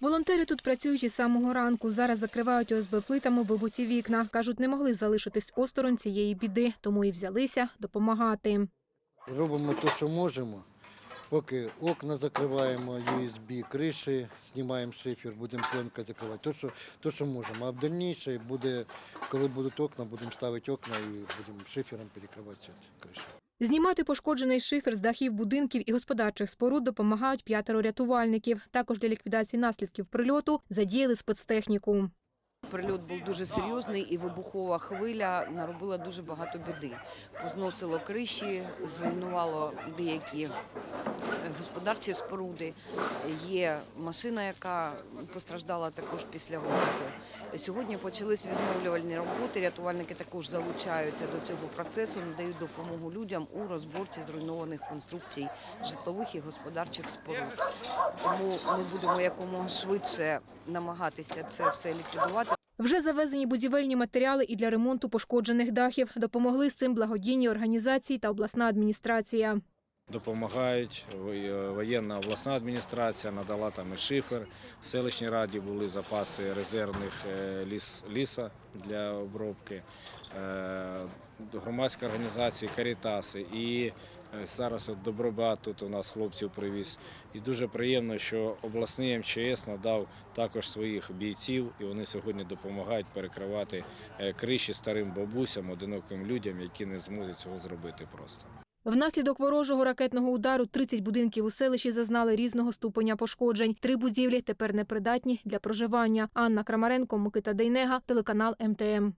Волонтери тут працюють із самого ранку. Зараз закривають ОСБ плитами вибуті вікна. Кажуть, не могли залишитись осторонь цієї біди, тому і взялися допомагати. Робимо те, що можемо. Поки окна закриваємо, USB, криші, знімаємо шифер, будемо пленкою закривати. То, що, то, що можемо. А в дальніше буде, коли будуть окна, будемо ставити окна і будемо шифером перекривати цю кришу. Знімати пошкоджений шифер з дахів будинків і господарчих споруд допомагають п'ятеро рятувальників. Також для ліквідації наслідків прильоту задіяли спецтехніку. Прильот був дуже серйозний і вибухова хвиля наробила дуже багато біди. Позносило криші, зруйнувало деякі господарчі споруди. Є машина, яка постраждала також після вибуху. Сьогодні почались відновлювальні роботи. Рятувальники також залучаються до цього процесу, надають допомогу людям у розборці зруйнованих конструкцій житлових і господарчих споруд. Тому ми будемо якомога швидше намагатися це все ліквідувати. Вже завезені будівельні матеріали і для ремонту пошкоджених дахів. Допомогли з цим благодійні організації та обласна адміністрація. Допомагають воєнна обласна адміністрація, надала там і шифер. В селищній раді були запаси резервних е, ліс, ліса для обробки, е, громадська організація Карітаси. І е, зараз от Добробат тут у нас хлопців привіз. І дуже приємно, що обласний МЧС надав також своїх бійців, і вони сьогодні допомагають перекривати е, криші старим бабусям, одиноким людям, які не зможуть цього зробити просто. Внаслідок ворожого ракетного удару 30 будинків у селищі зазнали різного ступеня пошкоджень. Три будівлі тепер непридатні для проживання. Анна Крамаренко, Микита Дейнега, телеканал МТМ.